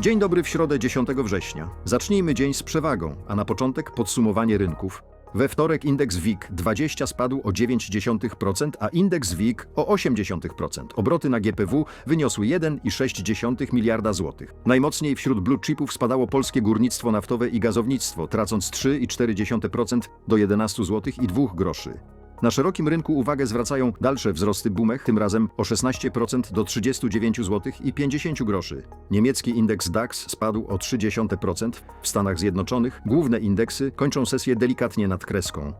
Dzień dobry w środę 10 września. Zacznijmy dzień z przewagą, a na początek podsumowanie rynków. We wtorek indeks WIG 20 spadł o 0,9%, a indeks WIG o 0,8%. Obroty na GPW wyniosły 1,6 miliarda złotych. Najmocniej wśród blue chipów spadało polskie górnictwo naftowe i gazownictwo, tracąc 3,4% do 11 zł i 2 groszy. Na szerokim rynku uwagę zwracają dalsze wzrosty Bumech, tym razem o 16% do 39 zł i 50 groszy. Niemiecki indeks DAX spadł o 0,3%. W Stanach Zjednoczonych główne indeksy kończą sesję delikatnie nad kreską.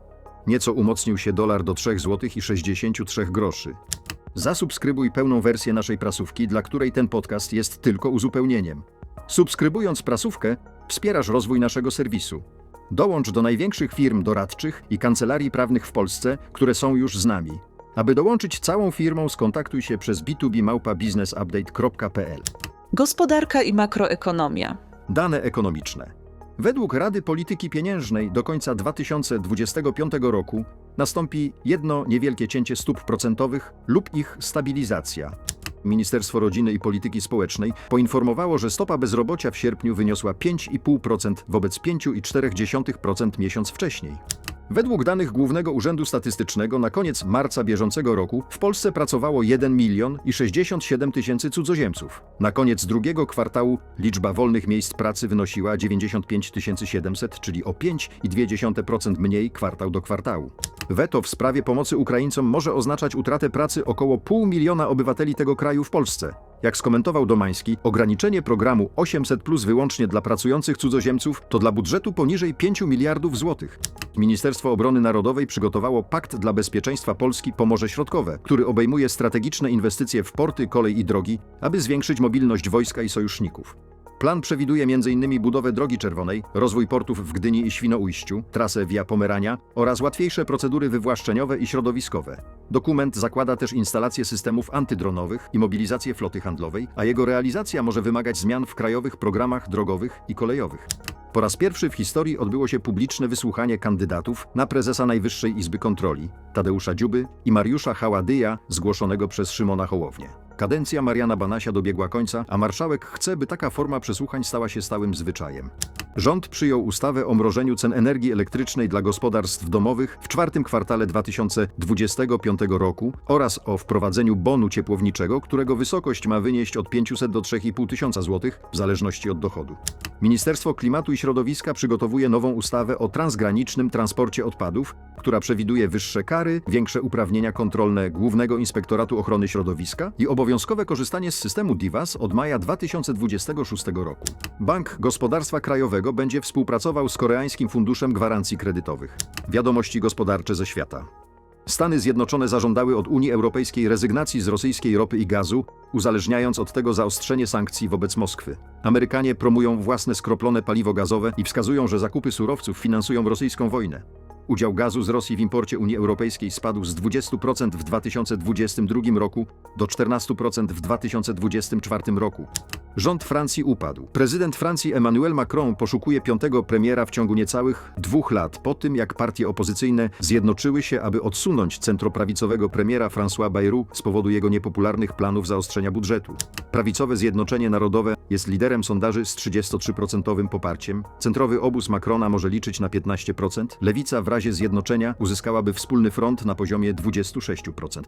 Nieco umocnił się dolar do 3 zł i 63 groszy. Zasubskrybuj pełną wersję naszej prasówki, dla której ten podcast jest tylko uzupełnieniem. Subskrybując prasówkę, wspierasz rozwój naszego serwisu. Dołącz do największych firm doradczych i kancelarii prawnych w Polsce, które są już z nami. Aby dołączyć całą firmą, skontaktuj się przez b2b małpa businessupdate.pl. Gospodarka i makroekonomia. Dane ekonomiczne. Według Rady Polityki Pieniężnej do końca 2025 roku nastąpi jedno niewielkie cięcie stóp procentowych lub ich stabilizacja. Ministerstwo Rodziny i Polityki Społecznej poinformowało, że stopa bezrobocia w sierpniu wyniosła 5,5% wobec 5,4% miesiąc wcześniej. Według danych Głównego Urzędu Statystycznego na koniec marca bieżącego roku w Polsce pracowało 1 milion i 67 tysięcy cudzoziemców. Na koniec drugiego kwartału liczba wolnych miejsc pracy wynosiła 95 700, czyli o 5,2% mniej kwartał do kwartału. Weto w sprawie pomocy Ukraińcom może oznaczać utratę pracy około pół miliona obywateli tego kraju w Polsce. Jak skomentował Domański, ograniczenie programu 800 plus wyłącznie dla pracujących cudzoziemców to dla budżetu poniżej 5 miliardów złotych. Ministerstwo Obrony Narodowej przygotowało Pakt dla Bezpieczeństwa Polski Pomorze Środkowe, który obejmuje strategiczne inwestycje w porty, kolej i drogi, aby zwiększyć mobilność wojska i sojuszników. Plan przewiduje m.in. budowę drogi czerwonej, rozwój portów w Gdyni i Świnoujściu, trasę Via Pomerania oraz łatwiejsze procedury wywłaszczeniowe i środowiskowe. Dokument zakłada też instalację systemów antydronowych i mobilizację floty handlowej, a jego realizacja może wymagać zmian w krajowych programach drogowych i kolejowych. Po raz pierwszy w historii odbyło się publiczne wysłuchanie kandydatów na prezesa Najwyższej Izby Kontroli Tadeusza Dziuby i Mariusza Haładyja, zgłoszonego przez Szymona Hołownię. Kadencja Mariana Banasia dobiegła końca, a marszałek chce, by taka forma przesłuchań stała się stałym zwyczajem. Rząd przyjął ustawę o mrożeniu cen energii elektrycznej dla gospodarstw domowych w czwartym kwartale 2025 roku oraz o wprowadzeniu bonu ciepłowniczego, którego wysokość ma wynieść od 500 do 3,5 tysiąca złotych w zależności od dochodu. Ministerstwo Klimatu i Środowiska przygotowuje nową ustawę o transgranicznym transporcie odpadów, która przewiduje wyższe kary, większe uprawnienia kontrolne Głównego Inspektoratu Ochrony Środowiska i obowiązkowe korzystanie z systemu DIVAS od maja 2026 roku. Bank Gospodarstwa Krajowego będzie współpracował z Koreańskim Funduszem Gwarancji Kredytowych. Wiadomości gospodarcze ze świata. Stany Zjednoczone zażądały od Unii Europejskiej rezygnacji z rosyjskiej ropy i gazu, uzależniając od tego zaostrzenie sankcji wobec Moskwy. Amerykanie promują własne skroplone paliwo gazowe i wskazują, że zakupy surowców finansują rosyjską wojnę. Udział gazu z Rosji w imporcie Unii Europejskiej spadł z 20% w 2022 roku do 14% w 2024 roku. Rząd Francji upadł. Prezydent Francji Emmanuel Macron poszukuje piątego premiera w ciągu niecałych dwóch lat po tym, jak partie opozycyjne zjednoczyły się, aby odsunąć centroprawicowego premiera François Bayrou z powodu jego niepopularnych planów zaostrzenia budżetu. Prawicowe Zjednoczenie Narodowe jest liderem sondaży z 33% poparciem. Centrowy obóz Macrona może liczyć na 15%. Lewica w razie zjednoczenia uzyskałaby wspólny front na poziomie 26%.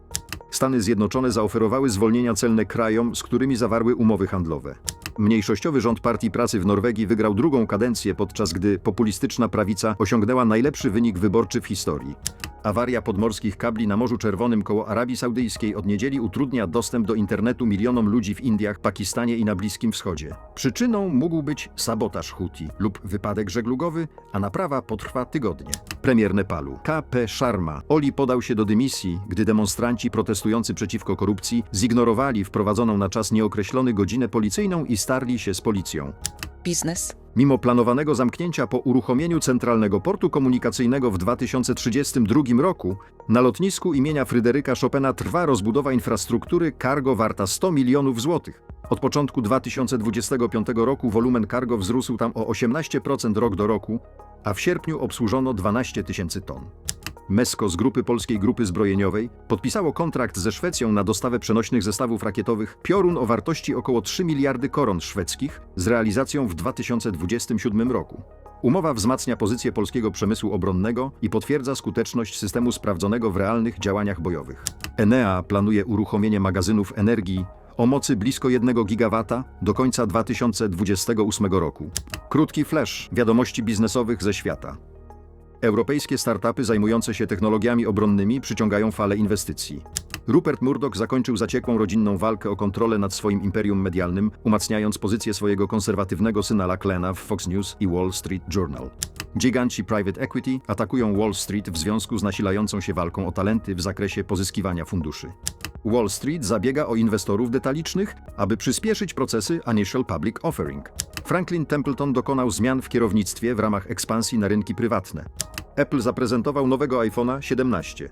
Stany Zjednoczone zaoferowały zwolnienia celne krajom, z którymi zawarły umowy handlowe. Mniejszościowy rząd Partii Pracy w Norwegii wygrał drugą kadencję, podczas gdy populistyczna prawica osiągnęła najlepszy wynik wyborczy w historii. Awaria podmorskich kabli na Morzu Czerwonym koło Arabii Saudyjskiej od niedzieli utrudnia dostęp do internetu milionom ludzi w Indiach, Pakistanie i na Bliskim Wschodzie. Przyczyną mógł być sabotaż Huti lub wypadek żeglugowy, a naprawa potrwa tygodnie. Premier Nepalu KP Sharma Oli podał się do dymisji, gdy demonstranci protestujący przeciwko korupcji zignorowali wprowadzoną na czas nieokreślony godzinę policyjną i starli się z policją. Biznes. Mimo planowanego zamknięcia po uruchomieniu Centralnego Portu Komunikacyjnego w 2032 roku, na lotnisku imienia Fryderyka Chopina trwa rozbudowa infrastruktury cargo warta 100 milionów złotych. Od początku 2025 roku wolumen cargo wzrósł tam o 18% rok do roku, a w sierpniu obsłużono 12 tysięcy ton. Mesko z grupy Polskiej Grupy Zbrojeniowej podpisało kontrakt ze Szwecją na dostawę przenośnych zestawów rakietowych Piorun o wartości około 3 miliardy koron szwedzkich z realizacją w 2027 roku. Umowa wzmacnia pozycję polskiego przemysłu obronnego i potwierdza skuteczność systemu sprawdzonego w realnych działaniach bojowych. Enea planuje uruchomienie magazynów energii o mocy blisko 1 gigawata do końca 2028 roku. Krótki flash wiadomości biznesowych ze świata. Europejskie startupy zajmujące się technologiami obronnymi przyciągają falę inwestycji. Rupert Murdoch zakończył zaciekłą rodzinną walkę o kontrolę nad swoim imperium medialnym, umacniając pozycję swojego konserwatywnego syna Lachlena w Fox News i Wall Street Journal. Giganci private equity atakują Wall Street w związku z nasilającą się walką o talenty w zakresie pozyskiwania funduszy. Wall Street zabiega o inwestorów detalicznych, aby przyspieszyć procesy Initial Public Offering. Franklin Templeton dokonał zmian w kierownictwie w ramach ekspansji na rynki prywatne. Apple zaprezentował nowego iPhone'a 17.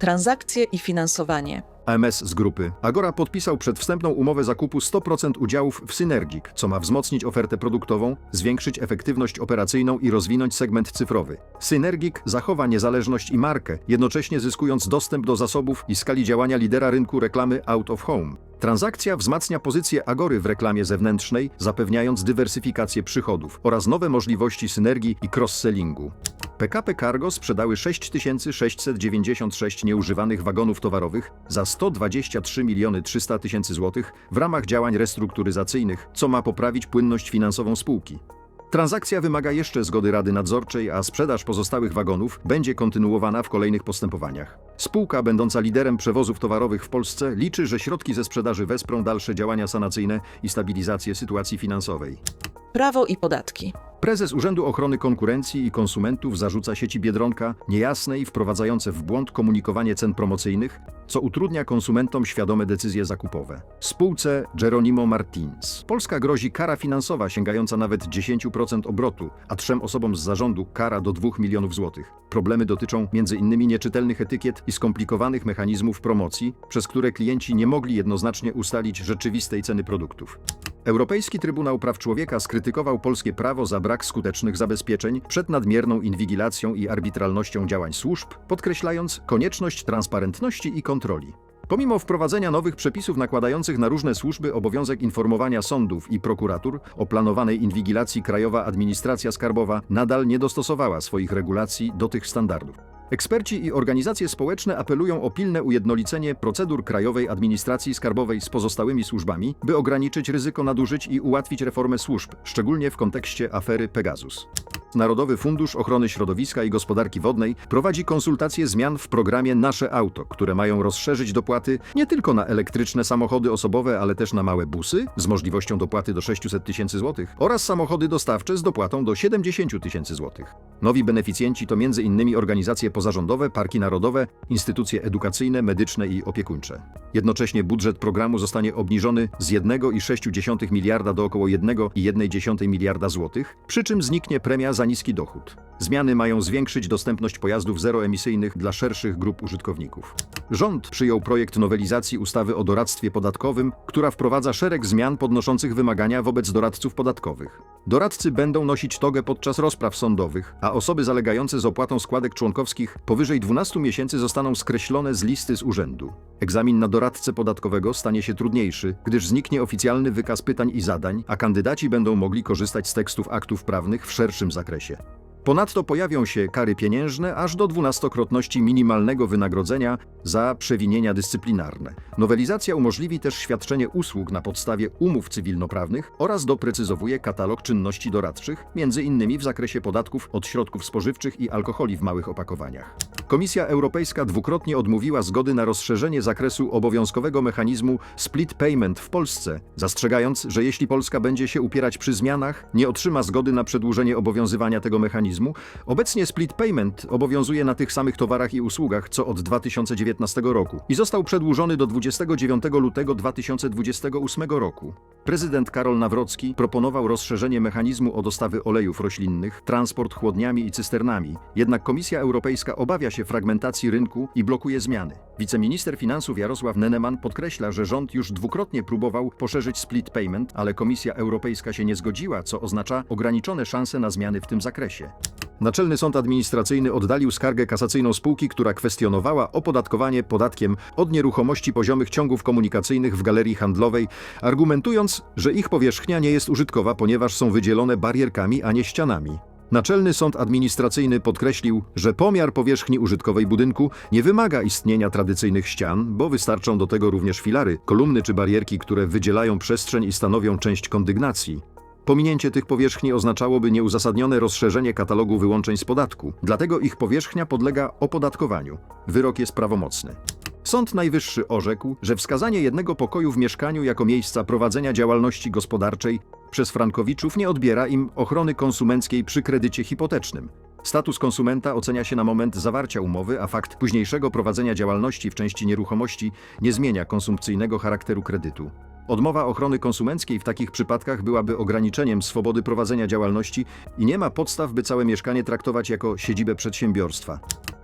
Transakcje i finansowanie. AMS z grupy Agora podpisał przedwstępną umowę zakupu 100% udziałów w Synergic, co ma wzmocnić ofertę produktową, zwiększyć efektywność operacyjną i rozwinąć segment cyfrowy. Synergic zachowa niezależność i markę, jednocześnie zyskując dostęp do zasobów i skali działania lidera rynku reklamy out of home. Transakcja wzmacnia pozycję Agory w reklamie zewnętrznej, zapewniając dywersyfikację przychodów oraz nowe możliwości synergii i cross-sellingu. PKP Cargo sprzedały 6696 nieużywanych wagonów towarowych za 123 miliony 300 tysięcy złotych w ramach działań restrukturyzacyjnych, co ma poprawić płynność finansową spółki. Transakcja wymaga jeszcze zgody Rady Nadzorczej, a sprzedaż pozostałych wagonów będzie kontynuowana w kolejnych postępowaniach. Spółka, będąca liderem przewozów towarowych w Polsce, liczy, że środki ze sprzedaży wesprą dalsze działania sanacyjne i stabilizację sytuacji finansowej. Prawo i podatki. Prezes Urzędu Ochrony Konkurencji i Konsumentów zarzuca sieci Biedronka niejasne i wprowadzające w błąd komunikowanie cen promocyjnych, co utrudnia konsumentom świadome decyzje zakupowe. Spółce Geronimo Martins. Polska grozi kara finansowa sięgająca nawet 10% obrotu, a trzem osobom z zarządu kara do 2 milionów złotych. Problemy dotyczą m.in. nieczytelnych etykiet i skomplikowanych mechanizmów promocji, przez które klienci nie mogli jednoznacznie ustalić rzeczywistej ceny produktów. Europejski Trybunał Praw Człowieka skrytykował polskie prawo za brak skutecznych zabezpieczeń przed nadmierną inwigilacją i arbitralnością działań służb, podkreślając konieczność transparentności i kontroli. Pomimo wprowadzenia nowych przepisów nakładających na różne służby obowiązek informowania sądów i prokuratur o planowanej inwigilacji Krajowa Administracja Skarbowa nadal nie dostosowała swoich regulacji do tych standardów. Eksperci i organizacje społeczne apelują o pilne ujednolicenie procedur Krajowej Administracji Skarbowej z pozostałymi służbami, by ograniczyć ryzyko nadużyć i ułatwić reformę służb, szczególnie w kontekście afery Pegasus. Narodowy Fundusz Ochrony Środowiska i Gospodarki Wodnej prowadzi konsultacje zmian w programie Nasze Auto, które mają rozszerzyć dopłaty nie tylko na elektryczne samochody osobowe, ale też na małe busy z możliwością dopłaty do 600 tysięcy złotych oraz samochody dostawcze z dopłatą do 70 tysięcy złotych. Nowi beneficjenci to m.in. organizacje pozarządowe, parki narodowe, instytucje edukacyjne, medyczne i opiekuńcze. Jednocześnie budżet programu zostanie obniżony z 1,6 miliarda do około 1,1 miliarda złotych, przy czym zniknie premia za niski dochód. Zmiany mają zwiększyć dostępność pojazdów zeroemisyjnych dla szerszych grup użytkowników. Rząd przyjął projekt nowelizacji ustawy o doradztwie podatkowym, która wprowadza szereg zmian podnoszących wymagania wobec doradców podatkowych. Doradcy będą nosić togę podczas rozpraw sądowych, a osoby zalegające z opłatą składek członkowskich powyżej 12 miesięcy zostaną skreślone z listy z urzędu. Egzamin na doradcę podatkowego stanie się trudniejszy, gdyż zniknie oficjalny wykaz pytań i zadań, a kandydaci będą mogli korzystać z tekstów aktów prawnych w szerszym zakresie. краще. Ponadto pojawią się kary pieniężne aż do dwunastokrotności minimalnego wynagrodzenia za przewinienia dyscyplinarne. Nowelizacja umożliwi też świadczenie usług na podstawie umów cywilnoprawnych oraz doprecyzowuje katalog czynności doradczych, m.in. w zakresie podatków od środków spożywczych i alkoholi w małych opakowaniach. Komisja Europejska dwukrotnie odmówiła zgody na rozszerzenie zakresu obowiązkowego mechanizmu split payment w Polsce, zastrzegając, że jeśli Polska będzie się upierać przy zmianach, nie otrzyma zgody na przedłużenie obowiązywania tego mechanizmu. Obecnie split payment obowiązuje na tych samych towarach i usługach co od 2019 roku i został przedłużony do 29 lutego 2028 roku. Prezydent Karol Nawrocki proponował rozszerzenie mechanizmu o dostawy olejów roślinnych, transport chłodniami i cysternami, jednak Komisja Europejska obawia się fragmentacji rynku i blokuje zmiany. Wiceminister finansów Jarosław Neneman podkreśla, że rząd już dwukrotnie próbował poszerzyć split payment, ale Komisja Europejska się nie zgodziła, co oznacza ograniczone szanse na zmiany w tym zakresie. Naczelny Sąd Administracyjny oddalił skargę kasacyjną spółki, która kwestionowała opodatkowanie podatkiem od nieruchomości poziomych ciągów komunikacyjnych w galerii handlowej, argumentując, że ich powierzchnia nie jest użytkowa, ponieważ są wydzielone barierkami, a nie ścianami. Naczelny Sąd Administracyjny podkreślił, że pomiar powierzchni użytkowej budynku nie wymaga istnienia tradycyjnych ścian, bo wystarczą do tego również filary, kolumny czy barierki, które wydzielają przestrzeń i stanowią część kondygnacji. Pominięcie tych powierzchni oznaczałoby nieuzasadnione rozszerzenie katalogu wyłączeń z podatku, dlatego ich powierzchnia podlega opodatkowaniu. Wyrok jest prawomocny. Sąd Najwyższy orzekł, że wskazanie jednego pokoju w mieszkaniu jako miejsca prowadzenia działalności gospodarczej przez frankowiczów nie odbiera im ochrony konsumenckiej przy kredycie hipotecznym. Status konsumenta ocenia się na moment zawarcia umowy, a fakt późniejszego prowadzenia działalności w części nieruchomości nie zmienia konsumpcyjnego charakteru kredytu. Odmowa ochrony konsumenckiej w takich przypadkach byłaby ograniczeniem swobody prowadzenia działalności i nie ma podstaw, by całe mieszkanie traktować jako siedzibę przedsiębiorstwa.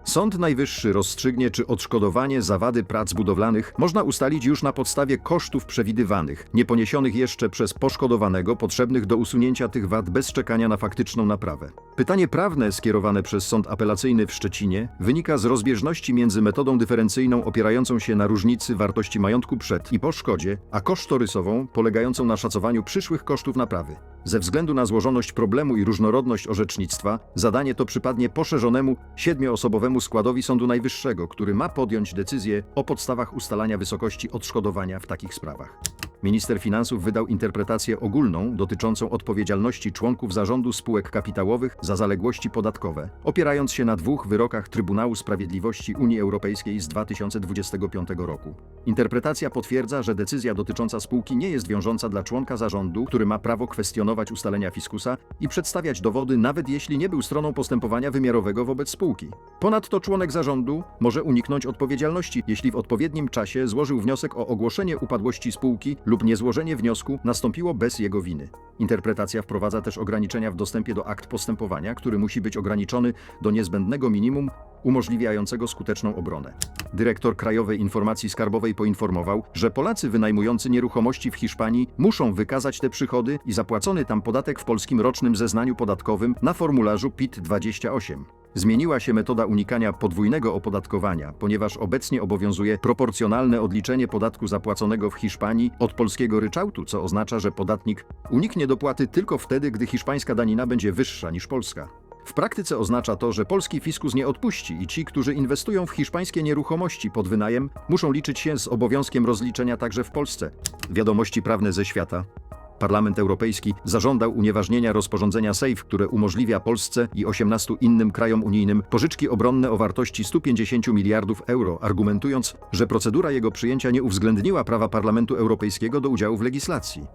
Sąd Najwyższy rozstrzygnie, czy odszkodowanie za wady prac budowlanych można ustalić już na podstawie kosztów przewidywanych, nieponiesionych jeszcze przez poszkodowanego, potrzebnych do usunięcia tych wad bez czekania na faktyczną naprawę. Pytanie prawne skierowane przez Sąd Apelacyjny w Szczecinie wynika z rozbieżności między metodą dyferencyjną opierającą się na różnicy wartości majątku przed i po szkodzie, a kosztorysową polegającą na szacowaniu przyszłych kosztów naprawy. Ze względu na złożoność problemu i różnorodność orzecznictwa, zadanie to przypadnie poszerzonemu, siedmioosobowemu składowi Sądu Najwyższego, który ma podjąć decyzję o podstawach ustalania wysokości odszkodowania w takich sprawach. Minister Finansów wydał interpretację ogólną dotyczącą odpowiedzialności członków zarządu spółek kapitałowych za zaległości podatkowe, opierając się na dwóch wyrokach Trybunału Sprawiedliwości Unii Europejskiej z 2025 roku. Interpretacja potwierdza, że decyzja dotycząca spółki nie jest wiążąca dla członka zarządu, który ma prawo kwestionować ustalenia fiskusa i przedstawiać dowody, nawet jeśli nie był stroną postępowania wymiarowego wobec spółki. Ponadto członek zarządu może uniknąć odpowiedzialności, jeśli w odpowiednim czasie złożył wniosek o ogłoszenie upadłości spółki lub niezłożenie wniosku nastąpiło bez jego winy. Interpretacja wprowadza też ograniczenia w dostępie do akt postępowania, który musi być ograniczony do niezbędnego minimum umożliwiającego skuteczną obronę. Dyrektor Krajowej Informacji Skarbowej poinformował, że Polacy wynajmujący nieruchomości w Hiszpanii muszą wykazać te przychody i zapłacony tam podatek w polskim rocznym zeznaniu podatkowym na formularzu PIT-28. Zmieniła się metoda unikania podwójnego opodatkowania, ponieważ obecnie obowiązuje proporcjonalne odliczenie podatku zapłaconego w Hiszpanii od polskiego ryczałtu, co oznacza, że podatnik uniknie dopłaty tylko wtedy, gdy hiszpańska danina będzie wyższa niż polska. W praktyce oznacza to, że polski fiskus nie odpuści i ci, którzy inwestują w hiszpańskie nieruchomości pod wynajem, muszą liczyć się z obowiązkiem rozliczenia także w Polsce. Wiadomości prawne ze świata. Parlament Europejski zażądał unieważnienia rozporządzenia SAFE, które umożliwia Polsce i 18 innym krajom unijnym pożyczki obronne o wartości 150 miliardów euro, argumentując, że procedura jego przyjęcia nie uwzględniła prawa Parlamentu Europejskiego do udziału w legislacji.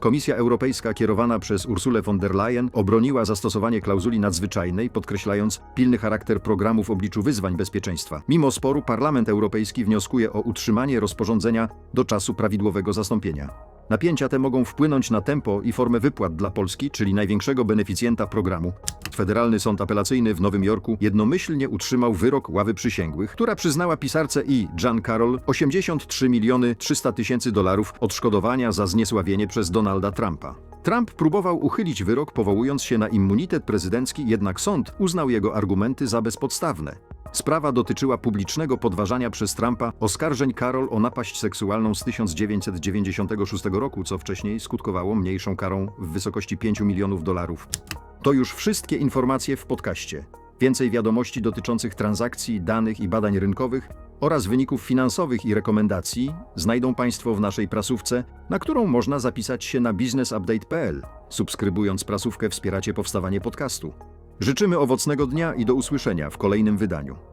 Komisja Europejska kierowana przez Ursulę von der Leyen obroniła zastosowanie klauzuli nadzwyczajnej, podkreślając pilny charakter programu w obliczu wyzwań bezpieczeństwa. Mimo sporu Parlament Europejski wnioskuje o utrzymanie rozporządzenia do czasu prawidłowego zastąpienia. Napięcia te mogą wpłynąć na tempo i formę wypłat dla Polski, czyli największego beneficjenta programu. Federalny Sąd Apelacyjny w Nowym Jorku jednomyślnie utrzymał wyrok ławy przysięgłych, która przyznała pisarce i Jan Carroll 83 miliony 300 tysięcy dolarów odszkodowania za zniesławienie przez Donalda Trumpa. Trump próbował uchylić wyrok, powołując się na immunitet prezydencki, jednak sąd uznał jego argumenty za bezpodstawne. Sprawa dotyczyła publicznego podważania przez Trumpa oskarżeń Karol o napaść seksualną z 1996 roku, co wcześniej skutkowało mniejszą karą w wysokości 5 milionów dolarów. To już wszystkie informacje w podcaście. Więcej wiadomości dotyczących transakcji, danych i badań rynkowych oraz wyników finansowych i rekomendacji znajdą Państwo w naszej prasówce, na którą można zapisać się na businessupdate.pl. Subskrybując prasówkę wspieracie powstawanie podcastu. Życzymy owocnego dnia i do usłyszenia w kolejnym wydaniu.